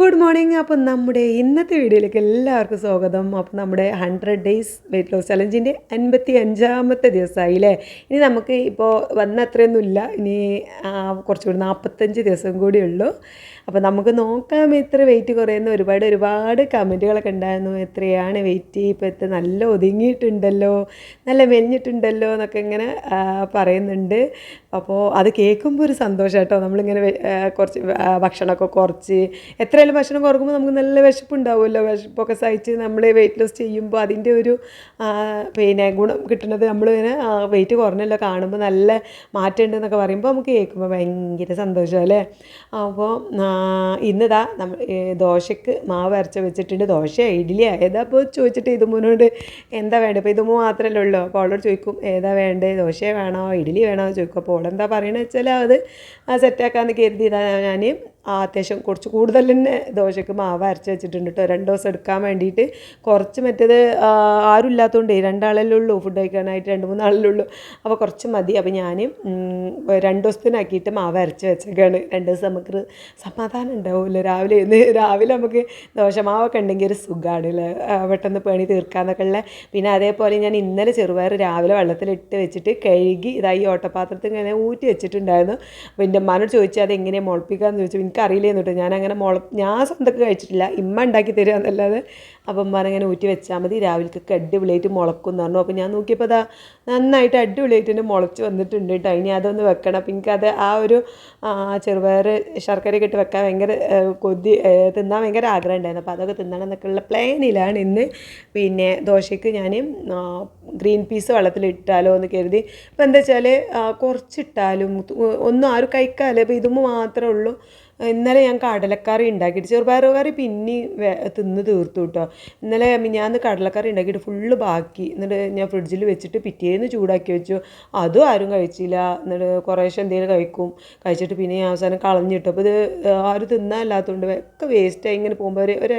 Good morning അപ്പം നമ്മുടെ ഇന്നത്തെ വീഡിയോയിലേക്ക് എല്ലാവർക്കും സ്വാഗതം. അപ്പം നമ്മുടെ ഹൺഡ്രഡ് ഡേയ്സ് വെയിറ്റ് ലോസ് ചലഞ്ചിന്റെ അൻപത്തി അഞ്ചാമത്തെ ദിവസമായി അല്ലേ ഇനി നമുക്ക് ഇപ്പോൾ വന്ന അത്രയൊന്നുമില്ല. ഇനി കുറച്ചുകൂടി നാൽപ്പത്തഞ്ച് ദിവസം കൂടി ഉള്ളൂ. അപ്പോൾ നമുക്ക് നോക്കാം എത്ര വെയിറ്റ് കുറയുന്ന ഒരുപാട് ഒരുപാട് കമന്റുകളൊക്കെ ഉണ്ടായിരുന്നു. എത്രയാണ് വെയിറ്റ് ഇപ്പോൾ എത്ര നല്ല ഒതുങ്ങിയിട്ടുണ്ടല്ലോ നല്ല മെലിഞ്ഞിട്ടുണ്ടല്ലോ എന്നൊക്കെ ഇങ്ങനെ പറയുന്നുണ്ട്. അപ്പോൾ അത് കേൾക്കുമ്പോൾ ഒരു സന്തോഷം കേട്ടോ. നമ്മളിങ്ങനെ കുറച്ച് ഭക്ഷണമൊക്കെ കുറച്ച് എത്രയായാലും ഭക്ഷണം കുറക്കുമ്പോൾ നമുക്ക് നല്ല വിശപ്പുണ്ടാവുമല്ലോ. വിശപ്പൊക്കെ സഹിച്ച് നമ്മൾ വെയിറ്റ് ലോസ് ചെയ്യുമ്പോൾ അതിന്റെ ഒരു പിന്നെ ഗുണം കിട്ടുന്നത് നമ്മളിങ്ങനെ വെയിറ്റ് കുറഞ്ഞല്ലോ കാണുമ്പോൾ നല്ല മാറ്റം ഉണ്ടെന്നൊക്കെ പറയുമ്പോൾ നമുക്ക് കേൾക്കുമ്പോൾ ഭയങ്കര സന്തോഷം അല്ലേ? അപ്പോൾ ഇന്നിതാ നമ്മൾ ദോശയ്ക്ക് മാവ് അരച്ച വെച്ചിട്ടുണ്ട്. ദോശ ഇഡ്ഡലി ഏതാ അപ്പോൾ ചോദിച്ചിട്ട് ഇതുമോനോട് എന്താ വേണ്ടത് ഇപ്പോൾ ഇതുമോ മാത്രമല്ലേ ഉള്ളൂ. അപ്പോൾ അവളോട് ചോദിക്കും ഏതാ വേണ്ടത് ദോശ വേണോ? ഇഡ്ഡലി വേണോ? ചോദിക്കും. അപ്പോൾ അവളെന്താ പറയണത് വെച്ചാൽ അത് സെറ്റാക്കാമെന്ന് കരുതി ഇതാ ഞാൻ അത്യാവശ്യം കുറച്ച് കൂടുതൽ തന്നെ ദോശയ്ക്ക് മാവ് അരച്ച് വെച്ചിട്ടുണ്ട് കേട്ടോ. രണ്ട് ദിവസം എടുക്കാൻ വേണ്ടിയിട്ട്. കുറച്ച് മറ്റേത് ആരും ഇല്ലാത്തതുകൊണ്ട് രണ്ടാളല്ലേ ഉള്ളൂ. ഫുഡ് കഴിക്കാനായിട്ട് രണ്ട് മൂന്നാളല്ലേ ഉള്ളൂ. അപ്പോൾ കുറച്ച് മതി. അപ്പോൾ ഞാൻ രണ്ട് ദിവസത്തിനാക്കിയിട്ട് മാവ് അരച്ച് വെച്ചേക്കാണ്. രണ്ട് ദിവസം നമുക്ക് സമാധാനം ഉണ്ടാവില്ല രാവിലെ ഇന്ന് രാവിലെ നമുക്ക് ദോശ മാവൊക്കെ ഉണ്ടെങ്കിൽ ഒരു സുഖമാണ് അല്ലേ? പെട്ടെന്ന് പണി തീർക്കാന്നൊക്കെ ഉള്ള. പിന്നെ അതേപോലെ ഞാൻ ഇന്നലെ ചെറുപയർ രാവിലെ വെള്ളത്തിലിട്ട് വെച്ചിട്ട് കഴുകി ഇതായി ഓട്ടപാത്രത്തിൽ ഇങ്ങനെ ഊറ്റി വെച്ചിട്ടുണ്ടായിരുന്നു. അപ്പോൾ എന്റെ ഉമ്മാനോട് ചോദിച്ചാൽ അത് എങ്ങനെ മുളപ്പിക്കാമെന്ന് ചോദിച്ചു. എനിക്ക് എന്നിട്ട് കേട്ടോ ഞാൻ അങ്ങനെ മുള ഞാൻ സ്വന്തമൊക്കെ കഴിച്ചിട്ടില്ല. ഇമ്മ ഉണ്ടാക്കി തരിക എന്നല്ലാതെ അപ്പം അമ്മാൻ അങ്ങനെ ഊറ്റി വെച്ചാൽ മതി. രാവിലേക്ക് അടിപൊളിയായിട്ട് മുളക്കും എന്ന് പറഞ്ഞു. അപ്പോൾ ഞാൻ നോക്കിയപ്പോൾ അതാ നന്നായിട്ട് അടിപൊളിയായിട്ട് തന്നെ മുളച്ച് വന്നിട്ടുണ്ട് കേട്ടോ ഇനി അതൊന്ന് വെക്കണം. അപ്പം എനിക്കത് ആ ഒരു ചെറുപയർ ശർക്കരയൊക്കെ ഇട്ട് വെക്കാൻ ഭയങ്കര കൊതി തിന്നാൻ ഭയങ്കര ആഗ്രഹം ഉണ്ടായിരുന്നു. അപ്പോൾ അതൊക്കെ തിന്നണം എന്നൊക്കെയുള്ള പ്ലാനിലാണ് ഇന്ന്. പിന്നെ ദോശയ്ക്ക് ഞാൻ ഗ്രീൻ പീസ് വെള്ളത്തിലിട്ടാലോ എന്ന് കരുതി. അപ്പോൾ എന്താ വെച്ചാൽ കുറച്ചിട്ടാലും ഒന്നും ആരും കഴിക്കാമല്ലോ അപ്പോൾ ഇതുമ്പോൾ മാത്രമേ ഉള്ളൂ. ഇന്നലെ ഞാൻ കടലക്കറി ഉണ്ടാക്കിയിട്ട് ചെറുപയർ കറി പിന്നെ തിന്ന് തീർത്തു കേട്ടോ ഇന്നലെ ഞാൻ കടലക്കറി ഉണ്ടാക്കിയിട്ട് ഫുള്ള് ബാക്കി. എന്നിട്ട് ഞാൻ ഫ്രിഡ്ജിൽ വെച്ചിട്ട് പിറ്റേന്ന് ചൂടാക്കി വെച്ചു. അതും ആരും കഴിച്ചില്ല. എന്നിട്ട് കുറേശ്ശെ എന്തെങ്കിലും കഴിക്കും. കഴിച്ചിട്ട് പിന്നെ ഞാൻ അവസാനം കളഞ്ഞിട്ടു അപ്പോൾ ഇത് ആരും തിന്നാല്ലാത്തതുകൊണ്ട് ഒക്കെ വേസ്റ്റായി ഇങ്ങനെ പോകുമ്പോൾ ഒരു ഒരു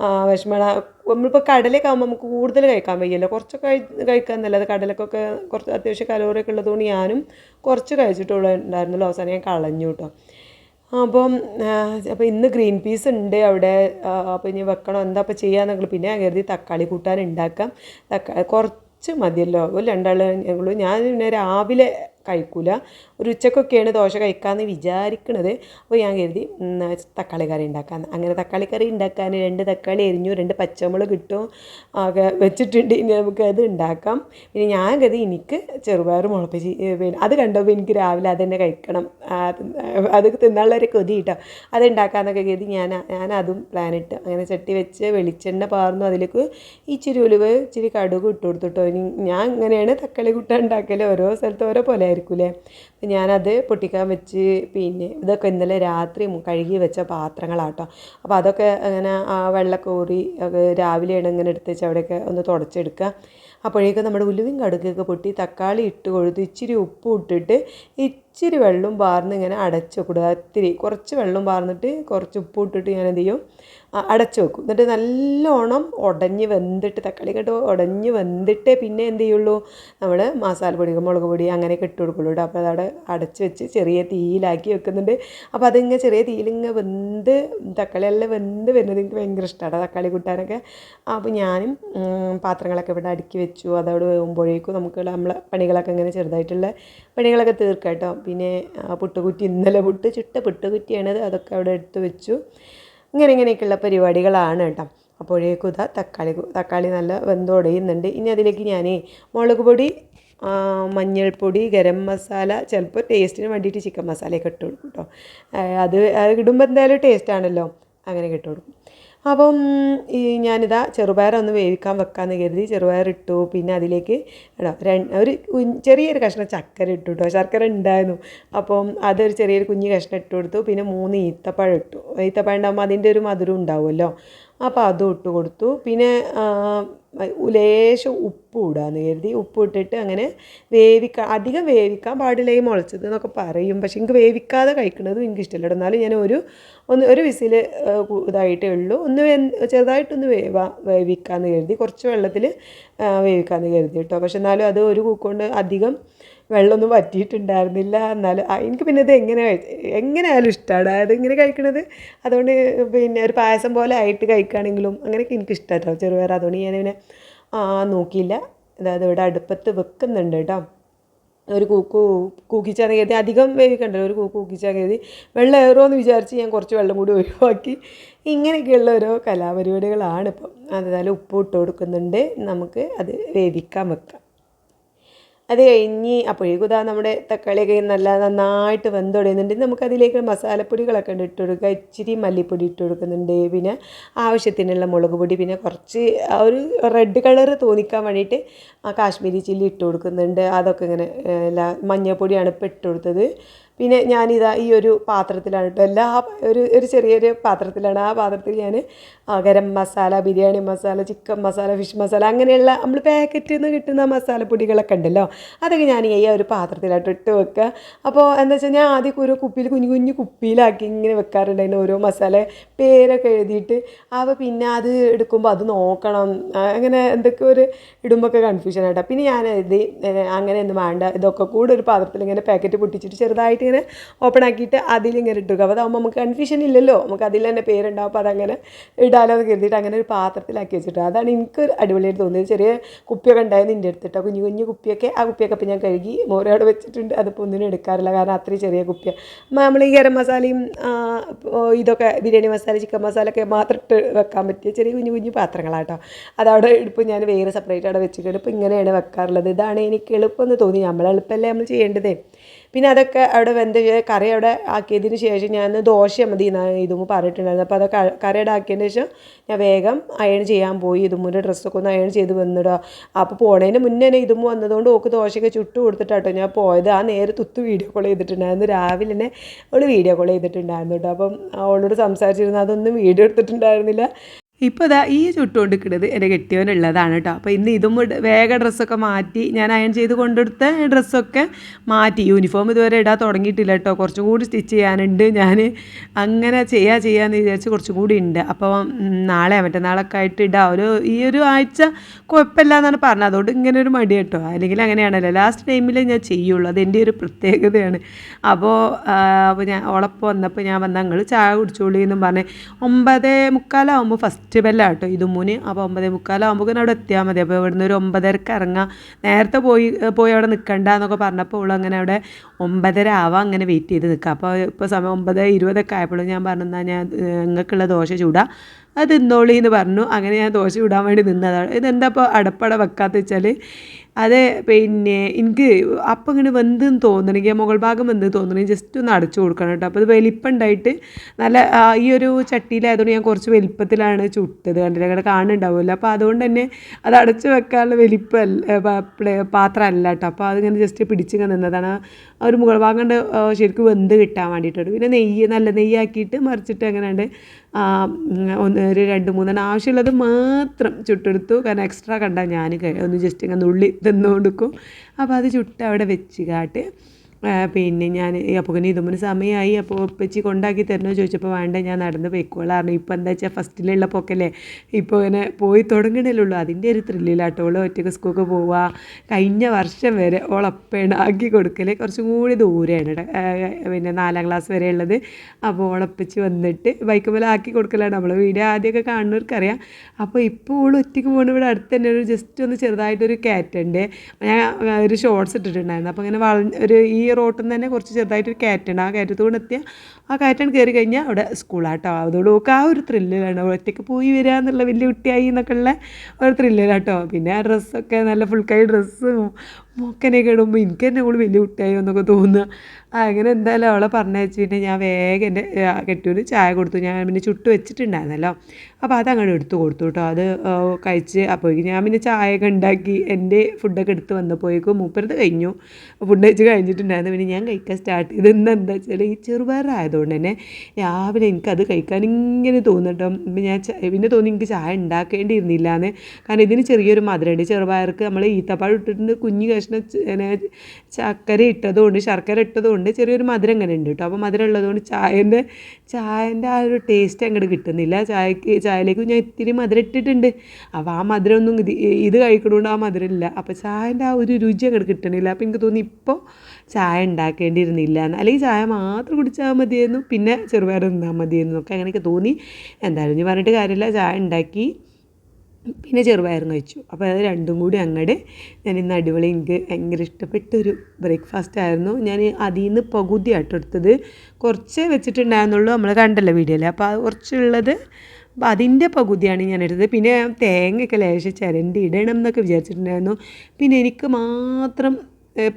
ആ, വിഷമണ നമ്മളിപ്പോൾ കടലയൊക്കെ ആകുമ്പോൾ നമുക്ക് കൂടുതൽ കഴിക്കാൻ വയ്യല്ലോ. കുറച്ചൊക്കെ കഴി കഴിക്കാൻ നല്ലത് കടലക്കൊക്കെ കുറച്ച് അത്യാവശ്യം കലോറിയൊക്കെ ഉള്ളതുകൊണ്ട് ഞാനും കുറച്ച് കഴിച്ചിട്ടുള്ള ഉണ്ടായിരുന്നല്ലോ അവസാനം ഞാൻ കളഞ്ഞു കേട്ടോ അപ്പം അപ്പം ഇന്ന് ഗ്രീൻ പീസ് ഉണ്ട് അവിടെ. അപ്പോൾ ഇനി വെക്കണം. എന്താ അപ്പോൾ ചെയ്യാന്നൊക്കെ പിന്നെ കരുതി തക്കാളി കൂട്ടാൻ ഉണ്ടാക്കാം. തക്കാളി കുറച്ച് മതിയല്ലോ. ഒരു രണ്ടാൾ ഞങ്ങൾ ഞാൻ പിന്നെ രാവിലെ കഴിക്കൂല. ഒരു ഉച്ചക്കൊക്കെയാണ് ദോശ കഴിക്കാമെന്ന് വിചാരിക്കണത്. അപ്പോൾ ഞാൻ കരുതി തക്കാളി കറി ഉണ്ടാക്കാൻ അങ്ങനെ തക്കാളി കറി ഉണ്ടാക്കാൻ രണ്ട് തക്കാളി എരിഞ്ഞു രണ്ട് പച്ചമുളക് കിട്ടും ഒക്കെ വെച്ചിട്ടുണ്ട്. ഇനി നമുക്ക് അത് ഉണ്ടാക്കാം. പിന്നെ ഞാൻ കരുതി എനിക്ക് ചെറുപയർ മുളപ്പിച്ച് അത് കണ്ടപ്പോൾ എനിക്ക് രാവിലെ അത് തന്നെ കഴിക്കണം. അത് തിന്നാനുള്ളവരെ കൊതി കേട്ടോ അത് ഉണ്ടാക്കാമെന്നൊക്കെ കരുതി ഞാൻ ഞാൻ അതും പ്ലാൻ ഇട്ട്. അങ്ങനെ ചട്ടി വെച്ച് വെളിച്ചെണ്ണ പാർന്നു. അതിലേക്ക് ഇച്ചിരി ഉലുവ് ഇച്ചിരി കടുക് ഇട്ട് കൊടുത്തിട്ടോ ഞാൻ ഇങ്ങനെയാണ് തക്കാളി കുട്ട ഉണ്ടാക്കൽ ഓരോ സ്ഥലത്ത് ഓരോ പോലെ അപ്പം ഞാനത് പൊട്ടിക്കാൻ വെച്ച് പിന്നെ ഇതൊക്കെ ഇന്നലെ രാത്രി കഴുകി വെച്ച പാത്രങ്ങളാട്ടോ. അപ്പോൾ അതൊക്കെ അങ്ങനെ ആ വെള്ളമൊക്കെ ഊറി രാവിലെയാണ് ഇങ്ങനെ എടുത്ത് വെച്ച് അവിടെയൊക്കെ ഒന്ന് തുടച്ചെടുക്കുക. അപ്പോഴേക്കും നമ്മുടെ ഉലുവും കടുക്കൊക്കെ പൊട്ടി തക്കാളി ഇട്ട് കൊഴുത്ത് ഇച്ചിരി ഉപ്പ് ഇട്ടിട്ട് ഇച്ചിരി വെള്ളം പാർന്ന് ഇങ്ങനെ അടച്ചു കൊടുക്കുക. ഇത്തിരി കുറച്ച് വെള്ളം പാർന്നിട്ട് കുറച്ച് ഉപ്പ് ഇട്ടിട്ട് ഞാൻ എന്ത് ചെയ്യും? അടച്ച് വെക്കും. എന്നിട്ട് നല്ലോണം ഉടഞ്ഞ് വെന്തിട്ട് തക്കാളി കേട്ടോ ഉടഞ്ഞ് വെന്തിട്ടേ പിന്നെ എന്ത് ചെയ്യുള്ളൂ? നമ്മൾ മസാലപ്പൊടി മുളക് പൊടി അങ്ങനെയൊക്കെ ഇട്ട് കൊടുക്കുള്ളൂ അപ്പോൾ അതവിടെ അടച്ച് വെച്ച് ചെറിയ തീയിലാക്കി വെക്കുന്നുണ്ട്. അപ്പോൾ അതിങ്ങനെ ചെറിയ തീയിലിങ്ങനെ വെന്ത് തക്കാളി എല്ലാം വെന്ത് വരുന്നത് എനിക്ക് ഭയങ്കര ഇഷ്ടമാണ് തക്കാളി കൂട്ടാനൊക്കെ. അപ്പോൾ ഞാനും പാത്രങ്ങളൊക്കെ ഇവിടെ അടുക്കി വെച്ചു. അതവിടെ വേകുമ്പോഴേക്കും നമുക്ക് നമ്മളെ പണികളൊക്കെ ഇങ്ങനെ ചെറുതായിട്ടുള്ള പണികളൊക്കെ തീർക്കാം കേട്ടോ. പിന്നെ പുട്ടുകുറ്റി ഇന്നലെ പുട്ട് ചുട്ട പുട്ടുകുറ്റിയാണത് അതൊക്കെ അവിടെ എടുത്ത് വെച്ചു. ഇങ്ങനെ ഇങ്ങനെയൊക്കെയുള്ള പരിപാടികളാണ് കേട്ടോ. അപ്പോഴേക്കും ഇതാ തക്കാളി തക്കാളി നല്ല വെന്തുടയുന്നുണ്ട് ഇനി അതിലേക്ക് ഞാൻ മുളക് പൊടി മഞ്ഞൾപ്പൊടി ഗരം മസാല ചിലപ്പോൾ ടേസ്റ്റിന് വേണ്ടിയിട്ട് ചിക്കൻ മസാലയൊക്കെ ഇട്ട് കൊടുക്കും കേട്ടോ. അത് അത് ഇടുമ്പോൾ എന്തായാലും ടേസ്റ്റാണല്ലോ അങ്ങനെ ഇട്ട് കൊടുക്കും. അപ്പം ഈ ഞാനിതാ ചെറുപയറൊന്ന് വേവിക്കാൻ വെക്കാമെന്ന് കരുതി ചെറുപയർ ഇട്ടു പിന്നെ അതിലേക്ക് എടാ ഒരു ചെറിയൊരു കഷ്ണം ചക്കര ഇട്ടു കേട്ടോ ശർക്കര ഉണ്ടായിരുന്നു അപ്പം അതൊരു ചെറിയൊരു കുഞ്ഞ് കഷ്ണം ഇട്ട് കൊടുത്തു പിന്നെ മൂന്ന് ഈത്തപ്പഴം ഇട്ടു. ഈത്തപ്പഴം ഉണ്ടാകുമ്പോൾ അതിന്റെ ഒരു മധുരം ഉണ്ടാവുമല്ലോ. അപ്പോൾ അതും ഇട്ട് കൊടുത്തു. പിന്നെ ലേശം ഉപ്പ് ഇടാന്ന് കരുതി. ഉപ്പ് ഇട്ടിട്ട് അങ്ങനെ വേവിക്കാൻ അധികം വേവിക്കാൻ പാടില്ല ഈ മുളച്ചത് എന്നൊക്കെ പറയും. പക്ഷെ എനിക്ക് വേവിക്കാതെ കഴിക്കുന്നതും എനിക്ക് ഇഷ്ടമല്ല എന്നാലും ഞാൻ ഒരു ഒന്ന് ഒരു വിസിൽ ഇതായിട്ടേ ഉള്ളൂ. ഒന്ന് ചെറുതായിട്ടൊന്ന് വേവാ വേവിക്കാമെന്ന് കരുതി. കുറച്ച് വെള്ളത്തിൽ വേവിക്കാമെന്ന് കരുതി കേട്ടോ. പക്ഷെ എന്നാലും അത് ഒരു കൂക്കൊണ്ട് അധികം വെള്ളമൊന്നും വറ്റിയിട്ടുണ്ടായിരുന്നില്ല. എന്നാലും എനിക്ക് പിന്നെ ഇത് എങ്ങനെ എങ്ങനെയായാലും ഇഷ്ടമാണ് അത് ഇങ്ങനെ കഴിക്കണത് അതുകൊണ്ട് പിന്നെ ഒരു പായസം പോലെ ആയിട്ട് കഴിക്കുകയാണെങ്കിലും അങ്ങനെയൊക്കെ എനിക്ക് ഇഷ്ടമാട്ടോ ചെറുപയർ അതുകൊണ്ട് ഞാനിങ്ങനെ ആ നോക്കിയില്ല. അതായത് ഇവിടെ അടുപ്പത്ത് വെക്കുന്നുണ്ട് കേട്ടോ. ഒരു കൂക്കു കൂക്കിച്ചാന്ന് കരുതി അധികം വേവിക്കണ്ടല്ലോ. ഒരു കൂക്ക് കൂക്കിച്ചാൽ കരുതി വെള്ളം ഏറുമെന്ന് വിചാരിച്ച് ഞാൻ കുറച്ച് വെള്ളം കൂടി ഒഴിവാക്കി. ഇങ്ങനെയൊക്കെയുള്ള ഓരോ കലാപരിപാടികളാണ് ഇപ്പം അതായത് ഉപ്പ് ഇട്ട് കൊടുക്കുന്നുണ്ട്. നമുക്ക് അത് വേവിക്കാൻ വെക്കാം. അത് കഴിഞ്ഞ് അപ്പോഴേക്കും ഇതാ നമ്മുടെ തക്കാളിയൊക്കെ നല്ല നന്നായിട്ട് വെന്തൊടയുന്നുണ്ട്. നമുക്ക് അതിലേക്ക് മസാലപ്പൊടികളൊക്കെ ഇട്ട് കൊടുക്കുക. ഇച്ചിരി മല്ലിപ്പൊടി ഇട്ട് കൊടുക്കുന്നുണ്ട്. പിന്നെ ആവശ്യത്തിനുള്ള മുളക് പൊടി പിന്നെ കുറച്ച് ഒരു റെഡ് കളർ തോന്നിക്കാൻ വേണ്ടിയിട്ട് ആ കാശ്മീരി ചില്ലി ഇട്ട് കൊടുക്കുന്നുണ്ട്. അതൊക്കെ ഇങ്ങനെ മഞ്ഞൾപ്പൊടിയാണ് ഇപ്പോൾ ഇട്ട് കൊടുത്തത്. പിന്നെ ഞാനിതാ ഈ ഒരു പാത്രത്തിലാണ് കേട്ടോ. എല്ലാ ഒരു ഒരു ചെറിയൊരു പാത്രത്തിലാണ്. ആ പാത്രത്തിൽ ഞാൻ ഗരം മസാല ബിരിയാണി മസാല ചിക്കൻ മസാല ഫിഷ് മസാല അങ്ങനെയുള്ള നമ്മൾ പാക്കറ്റിൽ നിന്ന് കിട്ടുന്ന മസാലപ്പൊടികളൊക്കെ ഉണ്ടല്ലോ. അതൊക്കെ ഞാൻ ഈ ഒരു പാത്രത്തിലായിട്ട് ഇട്ട് വെക്കുക. അപ്പോൾ എന്താ വെച്ചാൽ ഞാൻ ആദ്യം ഓരോ കുപ്പിയിൽ കുഞ്ഞു കുഞ്ഞു കുപ്പിയിലാക്കി ഇങ്ങനെ വെക്കാറുണ്ടായിരുന്നു. ഓരോ മസാല പേരൊക്കെ എഴുതിയിട്ട്. അപ്പോൾ പിന്നെ അത് എടുക്കുമ്പോൾ അത് നോക്കണം. അങ്ങനെ എന്തൊക്കെ ഒരു ഇടുമ്പോൾ ഒക്കെ കൺഫ്യൂഷൻ ആയിട്ടാണ് പിന്നെ ഞാൻ ഇത് അങ്ങനെ ഒന്നും വേണ്ട. ഇതൊക്കെ കൂടെ ഒരു പാത്രത്തിൽ ഇങ്ങനെ പാക്കറ്റ് പൊട്ടിച്ചിട്ട് ചെറുതായിട്ട് ഇങ്ങനെ ഓപ്പൺ ആക്കിയിട്ട് അതിലിങ്ങനെ ഇട്ടു അപ്പോൾ അതാകുമ്പോൾ നമുക്ക് കൺഫ്യൂഷൻ ഇല്ലല്ലോ. നമുക്ക് അതിൽ തന്നെ പേരുണ്ടാവും. അപ്പോൾ അതങ്ങനെ ഇടാലോ എന്ന് കരുതിയിട്ട് അങ്ങനെ ഒരു പാത്രത്തിലാക്കി വെച്ചിട്ട്. അതാണ് എനിക്ക് അടിപൊളിയായിട്ട് തോന്നിയത്. ചെറിയ കുപ്പിയൊക്കെ ഉണ്ടായിരുന്നു എന്റെ അടുത്തിട്ടോ. കുഞ്ഞു കുഞ്ഞു കുപ്പിയൊക്കെ. ആ കുപ്പിയൊക്കെ ഇപ്പം ഞാൻ കഴുകി മോരോടെ വെച്ചിട്ടുണ്ട്. അതിപ്പോൾ ഒന്നിനും എടുക്കാറില്ല. കാരണം അത്രയും ചെറിയ കുപ്പിയാണ് നമ്മൾ ഈ ഗരം മസാലയും ഇതൊക്കെ ബിരിയാണി മസാല ചിക്കൻ മസാല ഒക്കെ മാത്രം ഇട്ട് വെക്കാൻ പറ്റിയ ചെറിയ കുഞ്ഞു കുഞ്ഞു പാത്രങ്ങളാട്ടോ. അതവിടെ ഇപ്പോൾ ഞാൻ വേറെ സെപ്പറേറ്റ് അവിടെ വെച്ചിട്ടുണ്ട്. ഇപ്പോൾ ഇങ്ങനെയാണ് വെക്കാറുള്ളത്. ഇതാണ് എനിക്ക് എളുപ്പമെന്ന് തോന്നി. നമ്മൾ എളുപ്പമല്ലേ നമ്മൾ ചെയ്യേണ്ടത്. പിന്നെ അതൊക്കെ അവിടെ വെന്ത് കറി അവിടെ ആക്കിയതിന് ശേഷം ഞാൻ ദോശ മതി ഇതും പറഞ്ഞിട്ടുണ്ടായിരുന്നു. അപ്പോൾ അതൊക്കെ അവിടെ ആക്കിയതിന് ശേഷം ഞാൻ വേഗം അയൺ ചെയ്യാൻ പോയി. ഇതുമ്മൂന്റെ ഡ്രസ്സൊക്കെ ഒന്ന് അയൺ ചെയ്ത് വന്നിടുക. അപ്പോൾ പോണതിന് മുന്നേ തന്നെ ഇതുമ്മ വന്നതുകൊണ്ട് ഓക്ക് ദോശയൊക്കെ ചുട്ട് കൊടുത്തിട്ടാട്ടോ ഞാൻ പോയത്. ആ നേരെ തുത്ത് വീഡിയോ കോൾ ചെയ്തിട്ടുണ്ടായിരുന്നു. രാവിലെ തന്നെ അവൾ വീഡിയോ കോൾ ചെയ്തിട്ടുണ്ടായിരുന്നു കേട്ടോ. അപ്പം അവളോട് സംസാരിച്ചിരുന്നു. അതൊന്നും വീഡിയോ എടുത്തിട്ടുണ്ടായിരുന്നില്ല. ഇപ്പോൾ ഇതാ ഈ ചുട്ടുകൊണ്ടിരിക്കുന്നത് എന്റെ കെട്ടിയവനുള്ളതാണ് കേട്ടോ. അപ്പോൾ ഇന്ന് ഇതും വേഗ ഡ്രസ്സൊക്കെ മാറ്റി ഞാൻ അയൺ ചെയ്ത് കൊണ്ടെടുത്ത ഡ്രസ്സൊക്കെ മാറ്റി. യൂണിഫോം ഇതുവരെ ഇടാൻ തുടങ്ങിയിട്ടില്ല കേട്ടോ. കുറച്ചും കൂടി സ്റ്റിച്ച് ചെയ്യാനുണ്ട് ഞാൻ. അങ്ങനെ ചെയ്യാ ചെയ്യാമെന്ന് വിചാരിച്ച് കുറച്ചും കൂടി ഉണ്ട്. അപ്പോൾ നാളെ മറ്റന്നാളൊക്കെ ആയിട്ട് ഇടാം. ഒരു ഈ ഒരു ആഴ്ച കുഴപ്പമില്ല എന്നാണ് പറഞ്ഞത്. അതുകൊണ്ട് ഇങ്ങനെ ഒരു മടി കേട്ടോ. അല്ലെങ്കിൽ അങ്ങനെയാണല്ലോ. ലാസ്റ്റ് ടൈമിൽ ഞാൻ ചെയ്യുള്ളൂ. അതെന്റെ ഒരു പ്രത്യേകതയാണ്. അപ്പോൾ അപ്പോൾ ഞാൻ ഉളപ്പ് വന്നപ്പോൾ ഞാൻ വന്ന നിങ്ങൾ ചായ കുടിച്ചോളി എന്നും പറഞ്ഞ്. ഒമ്പത് മുക്കാലാവുമ്പോൾ ഫസ്റ്റ് ബെല്ലാട്ടോ മുന് അപ്പോൾ ഒമ്പതേ മുക്കാലാവുമ്പോൾ അവിടെ എത്തിയാൽ മതി. അപ്പോൾ ഇവിടുന്ന് ഒരു ഒമ്പതരക്ക് ഇറങ്ങാം. നേരത്തെ പോയി പോയി അവിടെ നിൽക്കണ്ട എന്നൊക്കെ പറഞ്ഞപ്പോൾ അവൾ അങ്ങനെ അവിടെ ഒമ്പതര ആവാം അങ്ങനെ വെയിറ്റ് ചെയ്ത് നിൽക്കുക അപ്പോൾ ഇപ്പോൾ സമയം ഒമ്പത് ഇരുപതൊക്കെ ആയപ്പോഴും ഞാൻ പറഞ്ഞാൽ ഞാൻ നിങ്ങൾക്കുള്ള ദോശ ചൂടാ. അത് തിന്നോളി എന്ന് പറഞ്ഞു. അങ്ങനെ ഞാൻ ദോശ ചൂടാൻ വേണ്ടി നിന്നതാണ് ഇതെന്താ ഇപ്പോൾ അടപ്പട വെക്കാത്ത വെച്ചാൽ അത് പിന്നെ എനിക്ക് അപ്പം ഇങ്ങനെ വെന്തെന്ന് തോന്നണമെങ്കിൽ മുകൾ ഭാഗം വെന്ത് തോന്നണമെങ്കിൽ ജസ്റ്റ് ഒന്ന് അടച്ചു കൊടുക്കണം കേട്ടോ. അപ്പോൾ അത് വലിപ്പം ഉണ്ടായിട്ട് നല്ല ഈ ഒരു ചട്ടിയിലായതുകൊണ്ട് ഞാൻ കുറച്ച് വലിപ്പത്തിലാണ് ചുട്ടത്. കണ്ടില്ല? അങ്ങനെ കാണുന്നുണ്ടാവുമല്ലോ. അപ്പോൾ അതുകൊണ്ട് തന്നെ അത് അടച്ചു വെക്കാനുള്ള വലിപ്പമല്ല പാത്രമല്ല കേട്ടോ. അപ്പോൾ അതിങ്ങനെ ജസ്റ്റ് പിടിച്ചിങ്ങനെ നിന്നതാണ്. ആ ഒരു മുകൾ ഭാഗം കൊണ്ട് ശരിക്കും വെന്ത് കിട്ടാൻ വേണ്ടിയിട്ടുണ്ട് പിന്നെ നെയ്യ് നല്ല നെയ്യാക്കിയിട്ട് മറിച്ചിട്ട് എങ്ങനെയുണ്ട് ഒന്ന് ഒരു രണ്ട് മൂന്നെണ്ണം ആവശ്യമുള്ളത് മാത്രം ചുട്ടെടുത്തു. കാരണം എക്സ്ട്രാ കണ്ടാൽ ഞാൻ ഒന്ന് ജസ്റ്റ് ഇങ്ങനെ ഉള്ളി തിന്നുകൊടുക്കും. അപ്പോൾ അത് ചുട്ട് അവിടെ വെച്ച് കാട്ട്. പിന്നെ ഞാൻ അപ്പോൾ പിന്നെ ഇതുമ്പോൾ സമയമായി അപ്പോൾ ഉപ്പച്ചി കൊണ്ടാക്കി തരണോ ചോദിച്ചപ്പോൾ വേണ്ട ഞാൻ നടന്ന് പോയിക്കോളാം പറഞ്ഞു ഇപ്പോൾ എന്താ വെച്ചാൽ ഫസ്റ്റിലുള്ള പൊക്കല്ലേ? ഇപ്പോൾ ഇങ്ങനെ പോയി തുടങ്ങണല്ലുള്ളൂ അതിന്റെ ഒരു ത്രില്ലിലാട്ടോ. ഓൾ ഒറ്റയ്ക്ക് സ്കൂൾക്ക് പോവുക കഴിഞ്ഞ വർഷം വരെ ഓളപ്പയാണ് ആക്കി കുറച്ചും കൂടി ദൂരെയാണ് പിന്നെ നാലാം ക്ലാസ് വരെ ഉള്ളത്. അപ്പോൾ ഓളപ്പച്ചി വന്നിട്ട് ബൈക്ക് പോലെ ആക്കി കൊടുക്കലാണ്. നമ്മൾ വീഡിയോ ആദ്യമൊക്കെ കാണുന്നവർക്കറിയാം. അപ്പോൾ ഇപ്പോൾ ഓൾ ഒറ്റയ്ക്ക് പോകുന്ന ഇവിടെ അടുത്ത് തന്നെ ഒരു ജസ്റ്റ് ഒന്ന് ചെറുതായിട്ടൊരു കാറ്റുണ്ട് ഞാൻ ഒരു ഷോർട്സ് ഇട്ടിട്ടുണ്ടായിരുന്നു. അപ്പോൾ ഇങ്ങനെ വള ഒരു ഈ റോട്ടിൽ നിന്ന് തന്നെ കുറച്ച് ചെറുതായിട്ടൊരു കയറ്റുണ്ട് ആ കയറ്റത്തോടെ എത്തിയ ആ കയറ്റം കയറി കഴിഞ്ഞാൽ അവിടെ സ്കൂളാട്ടോ അതോട് നോക്ക് ആ ഒരു ത്രില്ലിലാണ് ഒറ്റയ്ക്ക് പോയി വരിക എന്നുള്ള വലിയ കുട്ടിയായി എന്നൊക്കെ ഉള്ള ഒരു ത്രില്ലിലാട്ടോ പിന്നെ ആ ഡ്രസ്സൊക്കെ നല്ല ഫുൾ കൈ ഡ്രസ്സും മോക്കനെയൊക്കെ കേടുമ്പോൾ എനിക്ക് തന്നെ കൂടി വലിയ കുട്ടിയായി എന്നൊക്കെ തോന്നുക. അങ്ങനെ എന്തായാലും അവളെ പറഞ്ഞയച്ച് പിന്നെ ഞാൻ വേഗം എന്റെ കെട്ടിയൊരു ചായ കൊടുത്തു. ഞാൻ പിന്നെ ചുട്ട് വെച്ചിട്ടുണ്ടായിരുന്നല്ലോ. അപ്പോൾ അത് അങ്ങോട്ട് എടുത്തു കൊടുത്തു കേട്ടോ അത് കഴിച്ച് അപ്പോഴേക്കും ഞാൻ പിന്നെ ചായയൊക്കെ ഉണ്ടാക്കി എന്റെ ഫുഡൊക്കെ എടുത്ത് വന്നപ്പോഴേക്കും മൂപ്പരത് കഴിഞ്ഞു. ഫുഡ് കഴിച്ച് കഴിഞ്ഞിട്ടുണ്ടായിരുന്നു. പിന്നെ ഞാൻ കഴിക്കാൻ സ്റ്റാർട്ട് ചെയ്ത് എന്താ വെച്ചാൽ ഈ ചെറുപയറായതുകൊണ്ട് തന്നെ രാവിലെ എനിക്കത് കഴിക്കാൻ ഇങ്ങനെ തോന്നിട്ടോ ഞാൻ പിന്നെ തോന്നി എനിക്ക് ചായ ഉണ്ടാക്കേണ്ടിയിരുന്നില്ല എന്ന് കാരണം ഇതിന് ചെറിയൊരു മധുരമുണ്ട്. ചെറുപയർക്ക് നമ്മൾ ഈത്തപ്പാഴം ഇട്ടിട്ടുണ്ട് കുഞ്ഞ് കഷ്ണം ചക്കര ഇട്ടതുകൊണ്ട് ശർക്കര ഇട്ടതുകൊണ്ട് ചെറിയൊരു മധുരം ഇങ്ങനെ ഉണ്ട് കേട്ടോ. അപ്പോൾ മധുരം ഉള്ളതുകൊണ്ട് ചായന്റെ ചായന്റെ ആ ഒരു ടേസ്റ്റ് അങ്ങോട്ട് കിട്ടുന്നില്ല. ചായക്ക് ചായയിലേക്ക് ഞാൻ ഇത്തിരി മധുരം ഇട്ടിട്ടുണ്ട്. അപ്പോൾ ആ മധുരം ഒന്നും ഇത് ഇത് കഴിക്കണോണ്ട് ആ മധുരം ഇല്ല. അപ്പോൾ ചായന്റെ ആ ഒരു രുചി അങ്ങോട്ട് കിട്ടണില്ല അപ്പോൾ എനിക്ക് തോന്നി ഇപ്പോൾ ചായ ഉണ്ടാക്കേണ്ടിയിരുന്നില്ല അല്ലെങ്കിൽ ചായ മാത്രം കുടിച്ചാൽ മതിയായിരുന്നു പിന്നെ ചെറുപയർ തിന്നാൽ മതിയായിരുന്നു ഒക്കെ അങ്ങനെയൊക്കെ തോന്നി. എന്തായാലും ഇനി പറഞ്ഞിട്ട് കാര്യമില്ല. ചായ ഉണ്ടാക്കി പിന്നെ ചെറുപയറും കഴിച്ചു. അപ്പോൾ അത് രണ്ടും കൂടി അങ്ങോട്ട് ഞാൻ ഇന്ന് അടിപൊളി എനിക്ക് ഭയങ്കര ഇഷ്ടപ്പെട്ടൊരു ബ്രേക്ക്ഫാസ്റ്റ് ആയിരുന്നു. ഞാൻ അതിൽ നിന്ന് പകുതി ആട്ടെടുത്തത് കുറച്ചേ വെച്ചിട്ടുണ്ടായിരുന്നുള്ളൂ നമ്മൾ കണ്ടല്ലോ വീഡിയോയിൽ. അപ്പോൾ അത് കുറച്ചുള്ളത് അപ്പോൾ അതിന്റെ പകുതിയാണ് ഞാൻ എടുത്തത്. പിന്നെ തേങ്ങയൊക്കെ ലേശം ചിരണ്ടി ഇടണം എന്നൊക്കെ വിചാരിച്ചിട്ടുണ്ടായിരുന്നു. പിന്നെ എനിക്ക് മാത്രം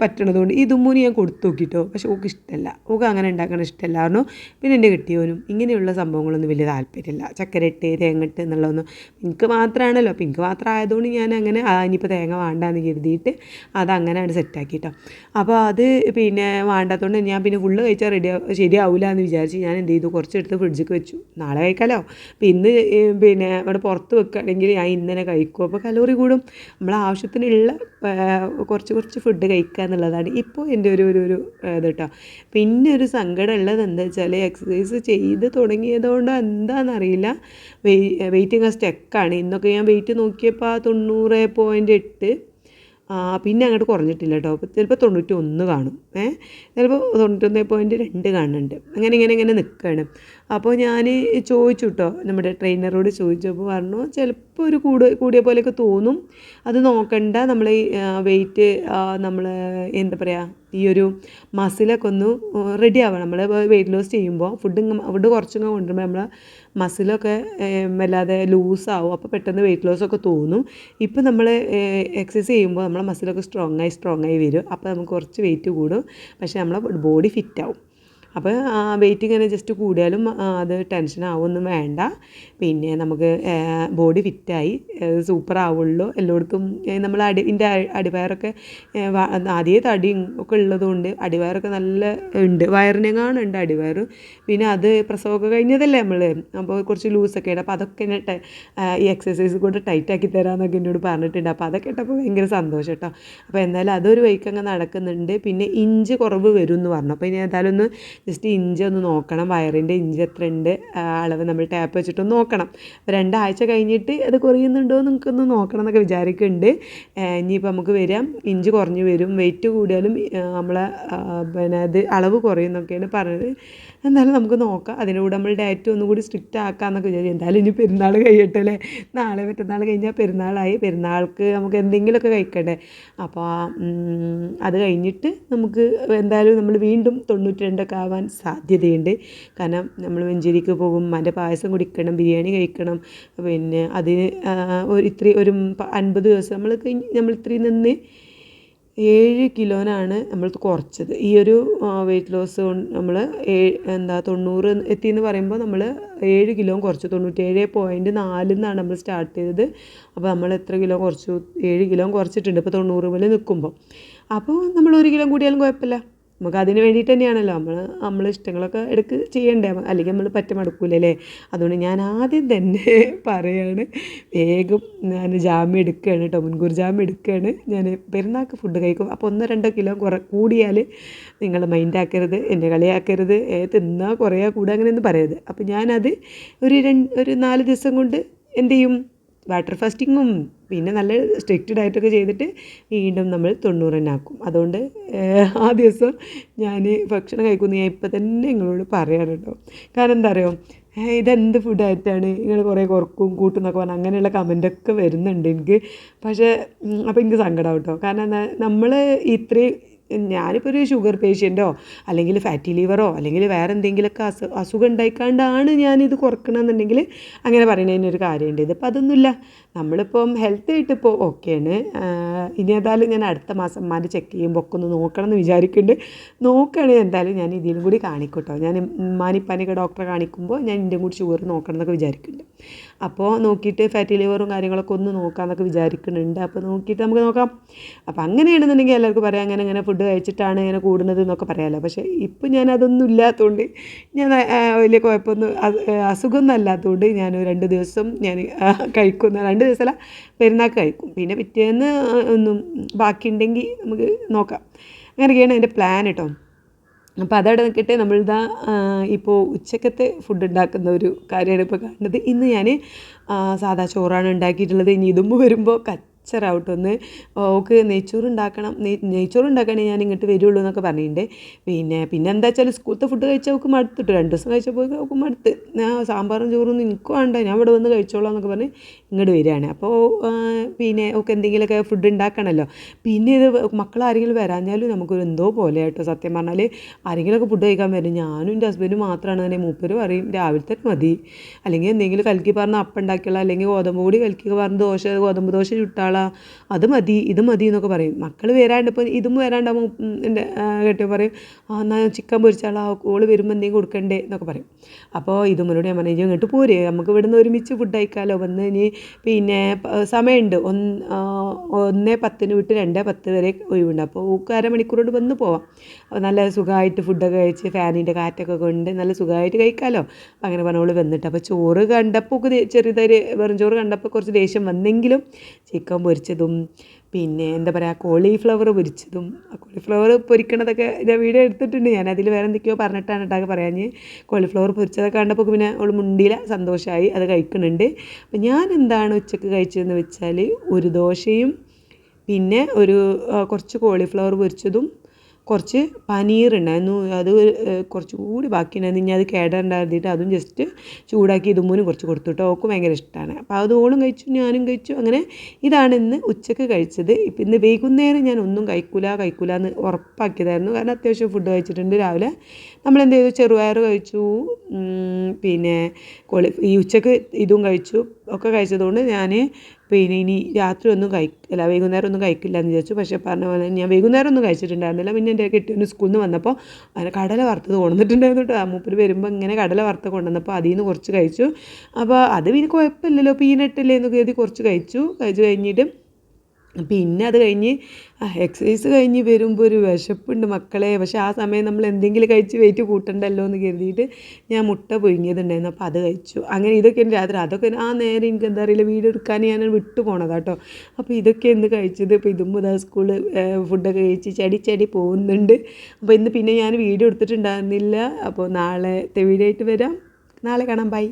പറ്റണതുകൊണ്ട് ഇതും ദുമ്മൂനി ഞാൻ കൊടുത്തു നോക്കിയിട്ടോ പക്ഷെ ഓക്ക് ഇഷ്ടമല്ല ഓക്ക് അങ്ങനെ ഉണ്ടാക്കണ ഇഷ്ടമല്ലായിരുന്നു പിന്നെ എന്റെ കിട്ടിയവനും ഇങ്ങനെയുള്ള സംഭവങ്ങളൊന്നും വലിയ താല്പര്യമില്ല. ചക്കര ഇട്ട് തേങ്ങ ഇട്ട് എന്നുള്ളതൊന്നും എനിക്ക് മാത്രമാണല്ലോ. അപ്പോൾ എനിക്ക് മാത്രം ആയതുകൊണ്ട് ഞാൻ അങ്ങനെ ഇനിയിപ്പോൾ തേങ്ങ വേണ്ടാന്ന് കരുതിയിട്ട് അത് അങ്ങനെയാണ് സെറ്റാക്കിയിട്ടോ അപ്പോൾ അത് പിന്നെ വേണ്ടാത്തതുകൊണ്ട് ഞാൻ പിന്നെ ഫുള്ള് കഴിച്ചാൽ റെഡി ശരിയാവില്ല എന്ന് വിചാരിച്ച് ഞാൻ എന്ത് ചെയ്തു? കുറച്ചെടുത്ത് ഫ്രിഡ്ജിൽ വെച്ചു. നാളെ കഴിക്കാലോ? അപ്പോൾ ഇന്ന് പിന്നെ ഇവിടെ പുറത്ത് വെക്കുകയാണെങ്കിൽ ഞാൻ ഇന്നലെ കഴിക്കും. അപ്പോൾ കലോറി കൂടും. നമ്മളെ ആവശ്യത്തിനുള്ള കുറച്ച് കുറച്ച് ഫുഡ് കഴിക്കുക എന്നുള്ളതാണ്. ഇപ്പോൾ എന്റെ ഒരു ഒരു ഒരു ആ, ഇത് കേട്ടോ പിന്നെ ഒരു സങ്കടം ഉള്ളത് എന്താ വെച്ചാൽ എക്സസൈസ് ചെയ്ത് തുടങ്ങിയതുകൊണ്ട് എന്താണെന്നറിയില്ല. വെയ് വെയിറ്റിംഗ് സ്റ്റെക്കാണ് ഇന്നൊക്കെ ഞാൻ വെയിറ്റ് നോക്കിയപ്പോൾ ആ തൊണ്ണൂറ് പോയിന്റ് എട്ട്. ആ, പിന്നെ അങ്ങോട്ട് കുറഞ്ഞിട്ടില്ല കേട്ടോ. അപ്പോൾ ചിലപ്പോൾ തൊണ്ണൂറ്റി ഒന്ന് കാണും. ഏഹ് ചിലപ്പോൾ തൊണ്ണൂറ്റൊന്ന് പോയിന്റ് രണ്ട് കാണുന്നുണ്ട്. അങ്ങനെ ഇങ്ങനെ ഇങ്ങനെ നിൽക്കുകയാണ്. അപ്പോൾ ഞാൻ ചോദിച്ചു കേട്ടോ നമ്മുടെ ട്രെയിനറോട് ചോദിച്ചപ്പോൾ പറഞ്ഞു ചിലപ്പോൾ ഒരു കൂട് കൂടിയ പോലെയൊക്കെ തോന്നും. അത് നോക്കണ്ട. നമ്മൾ വെയിറ്റ് നമ്മൾ എന്താ പറയുക ഈ ഒരു മസിലൊക്കെ ഒന്ന് റെഡി ആവണം. നമ്മൾ വെയിറ്റ് ലോസ് ചെയ്യുമ്പോൾ ഫുഡ് ഫുഡ് കുറച്ചൊക്കെ കൊണ്ടുവരുമ്പോൾ നമ്മൾ മസിലൊക്കെ വല്ലാതെ ലൂസാവും അപ്പോൾ പെട്ടെന്ന് വെയിറ്റ് ലോസ് ഒക്കെ തോന്നും. ഇപ്പം നമ്മൾ എക്സസൈസ് ചെയ്യുമ്പോൾ നമ്മളെ മസിലൊക്കെ സ്ട്രോങ് ആയി സ്ട്രോങ് ആയി വരും. അപ്പോൾ നമുക്ക് കുറച്ച് വെയിറ്റ് കൂടും. പക്ഷേ നമ്മളെ ബോഡി ഫിറ്റ് ആവും. അപ്പോൾ വെയിറ്റ് ഇങ്ങനെ ജസ്റ്റ് കൂടിയാലും അത് ടെൻഷൻ ആവുമൊന്നും വേണ്ട. പിന്നെ നമുക്ക് ബോഡി ഫിറ്റായി സൂപ്പർ ആവുള്ളൂ. എല്ലായിടത്തും നമ്മൾ അടി എന്റെ അടിവയറൊക്കെ ആദ്യമേ തടിയും ഒക്കെ ഉള്ളതുകൊണ്ട് അടിവയറൊക്കെ നല്ല ഉണ്ട്. വയറിനെങ്ങാണുണ്ട് അടിവയർ പിന്നെ അത് പ്രസവമൊക്കെ കഴിഞ്ഞതല്ലേ നമ്മൾ? അപ്പോൾ കുറച്ച് ലൂസൊക്കെ ഉണ്ട് അപ്പോൾ അതൊക്കെ എന്നെ ഈ എക്സസൈസ് കൊണ്ട് ടൈറ്റാക്കി തരാമെന്നൊക്കെ എന്നോട് പറഞ്ഞിട്ടുണ്ട്. അപ്പോൾ അതൊക്കെ ഇട്ടപ്പോൾ ഭയങ്കര സന്തോഷം കേട്ടോ. അപ്പോൾ എന്തായാലും അതൊരു വൈക്കങ്ങ് നടക്കുന്നുണ്ട്. പിന്നെ ഇഞ്ച് കുറവ് വരും എന്ന് പറഞ്ഞു. അപ്പോൾ ഇനി എന്തായാലും ഒന്ന് ജസ്റ്റ് ഇഞ്ചി ഒന്ന് നോക്കണം. വയറിന്റെ ഇഞ്ചി എത്ര ഉണ്ട് അളവ് നമ്മൾ ടാപ്പ് വെച്ചിട്ടൊന്ന് നോക്കണം. രണ്ടാഴ്ച കഴിഞ്ഞിട്ട് അത് കുറയുന്നുണ്ടോ നമുക്കൊന്ന് നോക്കണം എന്നൊക്കെ വിചാരിക്കുന്നുണ്ട്. ഇനിയിപ്പോൾ നമുക്ക് വരാം. ഇഞ്ചി കുറഞ്ഞു വരും. വെയിറ്റ് കൂടിയാലും നമ്മളെ പിന്നെ അത് അളവ് കുറയും എന്നൊക്കെയാണ് പറഞ്ഞത്. എന്തായാലും നമുക്ക് നോക്കാം. അതിന്റെ കൂടെ നമ്മൾ ഡയറ്റ് ഒന്നും കൂടി സ്ട്രിക്റ്റ് ആക്കാമെന്നൊക്കെ വിചാരിച്ചു. എന്തായാലും ഇനി പെരുന്നാൾ കഴിയട്ടെ അല്ലേ? നാളെ മറ്റന്നാൾ കഴിഞ്ഞാൽ പെരുന്നാളായി. പെരുന്നാൾക്ക് നമുക്ക് എന്തെങ്കിലുമൊക്കെ കഴിക്കണ്ടേ? അപ്പോൾ അത് കഴിഞ്ഞിട്ട് നമുക്ക് എന്തായാലും നമ്മൾ വീണ്ടും തൊണ്ണൂറ്റി രണ്ടൊക്കെ ആവാൻ സാധ്യതയുണ്ട്. കാരണം നമ്മൾ മഞ്ചേരിക്ക് പോകും അതിന്റെ പായസം കുടിക്കണം ബിരിയാണി കഴിക്കണം പിന്നെ അതിന് ഒരു ഇത്രയും ഒരു അൻപത് ദിവസം നമ്മൾ നമ്മൾ ഇത്രയും നിന്ന് ഏഴ് കിലോനാണ് നമ്മൾ കുറച്ചത്. ഈ ഒരു വെയിറ്റ് ലോസ് നമ്മൾ എന്താ തൊണ്ണൂറ് എത്തി എന്ന് പറയുമ്പോൾ നമ്മൾ ഏഴ് കിലോ കുറച്ചു തൊണ്ണൂറ്റേഴ് പോയിന്റ് നാലിൽ നിന്നാണ് നമ്മൾ സ്റ്റാർട്ട് ചെയ്തത്. അപ്പോൾ നമ്മൾ എത്ര കിലോ കുറച്ചു? ഏഴ് കിലോ കുറച്ചിട്ടുണ്ട്. ഇപ്പോൾ തൊണ്ണൂറ് മുതൽ നിൽക്കുമ്പോൾ. അപ്പോൾ നമ്മൾ ഒരു കിലോ കൂടിയാലും കുഴപ്പമില്ല. നമുക്ക് അതിന് വേണ്ടിയിട്ട് തന്നെയാണല്ലോ. നമ്മൾ നമ്മൾ ഇഷ്ടങ്ങളൊക്കെ ഇടയ്ക്ക് ചെയ്യണ്ടേ. അല്ലെങ്കിൽ നമ്മൾ പറ്റ മടുക്കൂലല്ലേ? അതുകൊണ്ട് ഞാൻ ആദ്യം തന്നെ പറയാണ് വേഗം ഞാൻ ജാമ്യം എടുക്കുകയാണ് കേട്ടോ മുൻകൂർ ജാമ്യം എടുക്കുകയാണ് ഞാൻ പെരുന്നാൾക്ക് ഫുഡ് കഴിക്കും. അപ്പോൾ ഒന്നോ രണ്ടോ കിലോ കുറ കൂടിയാൽ നിങ്ങൾ മൈൻഡാക്കരുത് എന്നെ കളിയാക്കരുത് ഏ തിന്നാ കുറയാ കൂടുക അങ്ങനെയൊന്നും പറയരുത്. അപ്പോൾ ഞാനത് ഒരു രണ്ട് ഒരു നാല് ദിവസം കൊണ്ട് എന്ത് ചെയ്യും? വാട്ടർ ഫാസ്റ്റിങ്ങും പിന്നെ നല്ല സ്ട്രിക്റ്റ് ഡയറ്റൊക്കെ ചെയ്തിട്ട് വീണ്ടും നമ്മൾ തൊണ്ണൂറിനാക്കും അതുകൊണ്ട് ആ ദിവസം ഞാൻ ഭക്ഷണം കഴിക്കുന്ന ഞാൻ ഇപ്പം തന്നെ നിങ്ങളോട് പറയാണ് കേട്ടോ. കാരണം എന്താ അറിയോ? ഇതെന്ത് ഫുഡ് ആയിട്ടാണ് നിങ്ങൾ കുറേ കുറക്കും കൂട്ടും എന്നൊക്കെ പറഞ്ഞാൽ അങ്ങനെയുള്ള കമന്റൊക്കെ വരുന്നുണ്ട് എനിക്ക്. പക്ഷേ അപ്പോൾ എനിക്ക് സങ്കടം കേട്ടോ. കാരണം എന്താ നമ്മൾ ഇത്രയും ഞാനിപ്പോൾ ഒരു ഷുഗർ പേഷ്യന്റോ അല്ലെങ്കിൽ ഫാറ്റി ലിവറോ അല്ലെങ്കിൽ വേറെ എന്തെങ്കിലുമൊക്കെ അസു അസുഖം ഉണ്ടായിക്കാണ്ടാണ് ഞാനിത് കുറക്കണമെന്നുണ്ടെങ്കിൽ അങ്ങനെ പറയുന്നതിനൊരു കാര്യമുണ്ട്. ഇതിപ്പോൾ അതൊന്നുമില്ല. നമ്മളിപ്പം ഹെൽത്ത് ആയിട്ട് ഇപ്പോൾ ഓക്കെയാണ് ഇനി ഏതായാലും ഞാൻ അടുത്ത മാസം അമ്മാന്റെ ചെക്ക് ചെയ്യുമ്പോൾ ഒക്കെ ഒന്ന് നോക്കണം എന്ന് വിചാരിക്കുന്നുണ്ട് നോക്കുകയാണെങ്കിൽ എന്തായാലും ഞാൻ ഇതിലും കൂടി കാണിക്കൂട്ടോ. ഞാൻ ഉമ്മാനിപ്പാനൊക്കെ ഡോക്ടറെ കാണിക്കുമ്പോൾ ഞാൻ ഇതിന്റെ കൂടി ഷുഗർ നോക്കണം എന്നൊക്കെ വിചാരിക്കുന്നുണ്ട് അപ്പോൾ നോക്കിയിട്ട് ഫാറ്റി ലിവറും കാര്യങ്ങളൊക്കെ ഒന്ന് നോക്കാമെന്നൊക്കെ വിചാരിക്കുന്നുണ്ട്. അപ്പോൾ നോക്കിയിട്ട് നമുക്ക് നോക്കാം. അപ്പോൾ അങ്ങനെയാണെന്നുണ്ടെങ്കിൽ എല്ലാവർക്കും പറയാം അങ്ങനെ അങ്ങനെ ഫുഡ് കഴിച്ചിട്ടാണ് ഇങ്ങനെ കൂടുന്നത് എന്നൊക്കെ പറയാമല്ലോ പക്ഷേ ഇപ്പം ഞാൻ അതൊന്നും ഇല്ലാത്തതുകൊണ്ട് ഞാൻ വലിയ കുഴപ്പമൊന്നും അസുഖം അസുഖമൊന്നും അല്ലാത്തതുകൊണ്ട് ഞാൻ രണ്ട് ദിവസം ഞാൻ കഴിക്കുന്ന രണ്ട് ദിവസമല്ല പെരുന്നാൾക്ക് കഴിക്കും. പിന്നെ പിറ്റേന്ന് ഒന്നും ബാക്കിയുണ്ടെങ്കിൽ നമുക്ക് നോക്കാം. അങ്ങനെയൊക്കെയാണ് എന്റെ പ്ലാൻ കേട്ടോ അപ്പോൾ അതവിടെ നിൽക്കട്ടെ. നമ്മളിതാ ഇപ്പോൾ ഉച്ചക്കത്തെ ഫുഡ് ഉണ്ടാക്കുന്ന ഒരു കാര്യമാണ് ഇപ്പോൾ കാണുന്നത്. ഇന്ന് ഞാൻ സാധാ ചോറാണ് ഉണ്ടാക്കിയിട്ടുള്ളത്. ഇനി ഇതുമ്പോൾ വരുമ്പോൾ കച്ചറാവട്ടെ ഒന്ന് ഓക്ക് നെയ്ച്ചോറ് ഉണ്ടാക്കണം നെയ് നെയ്ച്ചോറ് ഉണ്ടാക്കുകയാണെങ്കിൽ ഞാൻ ഇങ്ങോട്ട് വരുള്ളൂ എന്നൊക്കെ പറഞ്ഞിട്ടുണ്ട്. പിന്നെ പിന്നെ എന്താ വെച്ചാൽ സ്കൂളത്തെ ഫുഡ് കഴിച്ചാൽ അവൾക്ക് മടുത്തിട്ട്. രണ്ട് ദിവസം കഴിച്ചപ്പോൾ അവൾക്ക് മടുത്ത്. ഞാൻ സാമ്പാറും ചോറൊന്നും എനിക്ക് വേണ്ട. ഞാൻ ഇവിടെ വന്ന് കഴിച്ചോളാം എന്നൊക്കെ പറഞ്ഞ് ഇങ്ങോട്ട് വരികയാണ്. അപ്പോൾ പിന്നെ ഒക്കെ എന്തെങ്കിലുമൊക്കെ ഫുഡ് ഉണ്ടാക്കണമല്ലോ പിന്നെ ഇത് മക്കൾ ആരെങ്കിലും വരാഞ്ഞാലും നമുക്കൊരു എന്തോ പോലെ കേട്ടോ സത്യം പറഞ്ഞാൽ ആരെങ്കിലുമൊക്കെ ഫുഡ് കഴിക്കാൻ വരും. ഞാനും എന്റെ ഹസ്ബൻഡും മാത്രമാണ് തന്നെ മൂപ്പര് പറയും രാവിലെ തന്നെ മതി. അല്ലെങ്കിൽ എന്തെങ്കിലും കലക്കി പറഞ്ഞ അപ്പം ഉണ്ടാക്കിയുള്ള അല്ലെങ്കിൽ ഗോതമ്പ് കൂടി കലക്കി പറഞ്ഞ് ദോശ ഗോതമ്പ് ദോശ ചുട്ടാളാ. അത് മതി ഇത് മതി എന്നൊക്കെ പറയും. മക്കൾ വരാണ്ട് ഇപ്പോൾ ഇതും വരാണ്ടാകുമ്പോൾ എന്റെ കേട്ടോ പറയും ആ എന്നാൽ ചിക്കൻ പൊരിച്ചാളാ. ഓൾ വരുമ്പോൾ എന്തെങ്കിലും കൊടുക്കണ്ടേ എന്നൊക്കെ പറയും. അപ്പോൾ ഇതുമ്മനോട് ഞാൻ പറഞ്ഞു "ഇജ്ജ് ഇങ്ങോട്ട് പോര് നമുക്ക് ഇവിടുന്ന് ഒരുമിച്ച് ഫുഡ് കഴിക്കാമല്ലോ വന്ന് ഇനി പിന്നെ സമയമുണ്ട് ഒന്ന് പത്തിന് വിട്ട് രണ്ടേ പത്ത് വരെ ഒഴിവുണ്ട്. അപ്പോൾ ഊക്ക് അരമണിക്കൂർ കൊണ്ട് വന്ന് പോവാം. അപ്പോൾ നല്ല സുഖമായിട്ട് ഫുഡൊക്കെ കഴിച്ച് ഫാനിന്റെ കാറ്റൊക്കെ കൊണ്ട് നല്ല സുഖമായിട്ട് കഴിക്കാമല്ലോ അങ്ങനെ പറഞ്ഞോൾ വന്നിട്ട് അപ്പോൾ ചോറ് കണ്ടപ്പോൾ ചെറിയതൊരു വെറും ചോറ് കണ്ടപ്പോൾ കുറച്ച് ദേഷ്യം വന്നെങ്കിലും ചിക്കൻ പൊരിച്ചതും പിന്നെ എന്താ പറയുക കോളിഫ്ലവർ പൊരിച്ചതും കോളിഫ്ലവർ പൊരിക്കണതൊക്കെ ഞാൻ വീഡിയോ എടുത്തിട്ടുണ്ട്. ഞാൻ അതിൽ വേറെ എന്തൊക്കെയോ പറഞ്ഞിട്ടാണ് കേട്ടോ പറയാഞ്ഞ് കോളിഫ്ലവർ പൊരിച്ചതൊക്കെ കണ്ടപ്പോൾ പിന്നെ അവൾ മുണ്ടില സന്തോഷമായി അത് കഴിക്കുന്നുണ്ട്. അപ്പം ഞാൻ എന്താണ് ഉച്ചയ്ക്ക് കഴിച്ചതെന്ന് വെച്ചാൽ ഒരു ദോശയും പിന്നെ ഒരു കുറച്ച് കോളിഫ്ലവർ പൊരിച്ചതും കുറച്ച് പനീർ ഉണ്ടായിരുന്നു. അത് കുറച്ചുകൂടി ബാക്കിയുണ്ടായിരുന്നു. ഇനി അത് കേടണ്ടായിരുന്നിട്ട് അതും ജസ്റ്റ് ചൂടാക്കി ഇതുമ്പോനും കുറച്ച് കൊടുത്തു കേട്ടോ ഓക്കും ഭയങ്കര ഇഷ്ടമാണ് അപ്പോൾ അത് ഓളും കഴിച്ചു ഞാനും കഴിച്ചു. അങ്ങനെ ഇതാണ് ഇന്ന് ഉച്ചയ്ക്ക് കഴിച്ചത്. ഇപ്പം ഇന്ന് വൈകുന്നേരം ഞാൻ ഒന്നും കഴിക്കൂല കഴിക്കൂല എന്ന് ഉറപ്പാക്കിയതായിരുന്നു. കാരണം അത്യാവശ്യം ഫുഡ് കഴിച്ചിട്ടുണ്ട് രാവിലെ. നമ്മൾ എന്ത് ചെയ്തു? ചെറുപയർ കഴിച്ചു. പിന്നെ കോളി ഈ ഉച്ചയ്ക്ക് ഇതും കഴിച്ചു. ഒക്കെ കഴിച്ചതുകൊണ്ട് ഞാൻ പിന്നെ ഇനി രാത്രി ഒന്നും കഴിക്കില്ല വൈകുന്നേരം ഒന്നും കഴിക്കില്ല എന്ന് വിചാരിച്ചു. പക്ഷേ പറഞ്ഞ പോലെ ഞാൻ വൈകുന്നേരം ഒന്നും കഴിച്ചിട്ടുണ്ടായിരുന്നില്ല. പിന്നെ എന്റെ കെട്ടിയൊന്ന് സ്കൂളിൽ നിന്ന് വന്നപ്പോൾ അങ്ങനെ കടല വറുത്തത് കൊണ്ടുവന്നിട്ടുണ്ടായിരുന്നു കേട്ടോ. മൂപ്പര് വരുമ്പോൾ ഇങ്ങനെ കടല വറുത്ത കൊണ്ടുവന്നപ്പോൾ അതിൽ നിന്ന് കുറച്ച് കഴിച്ചു. അപ്പോൾ അത് പിന്നെ കുഴപ്പമില്ലല്ലോ. പീനട്ടല്ലേ എന്ന് കരുതി കുറച്ച് കഴിച്ചു. കഴിച്ച് കഴിഞ്ഞിട്ട് പിന്നെ അത് കഴിഞ്ഞ് എക്സസൈസ് കഴിഞ്ഞ് വരുമ്പോൾ ഒരു വിശപ്പുണ്ട് മക്കളെ. പക്ഷേ ആ സമയം നമ്മൾ എന്തെങ്കിലും കഴിച്ച് വെയിറ്റ് കൂട്ടണ്ടല്ലോ എന്ന് കരുതിയിട്ട് ഞാൻ മുട്ട പുഴുങ്ങിയതുണ്ടായിരുന്നു. അപ്പോൾ അത് കഴിച്ചു. അങ്ങനെ ഇതൊക്കെ രാത്രി അതൊക്കെ ആ നേരം എനിക്ക് എന്താ അറിയില്ല വീഡിയോ ഞാൻ വിട്ടു പോണതാ കേട്ടോ അപ്പോൾ ഇതൊക്കെ ഇന്ന് കഴിച്ചത് ഇപ്പോൾ ഇതും മുതൽ സ്കൂളിൽ ഫുഡൊക്കെ കഴിച്ച് ചടി ചടി പോകുന്നുണ്ട്. അപ്പോൾ ഇന്ന് പിന്നെ ഞാൻ വീഡിയോ എടുത്തിട്ടുണ്ടായിരുന്നില്ല. അപ്പോൾ നാളത്തെ വീഡിയോ വരാം. നാളെ കാണാം. ബൈ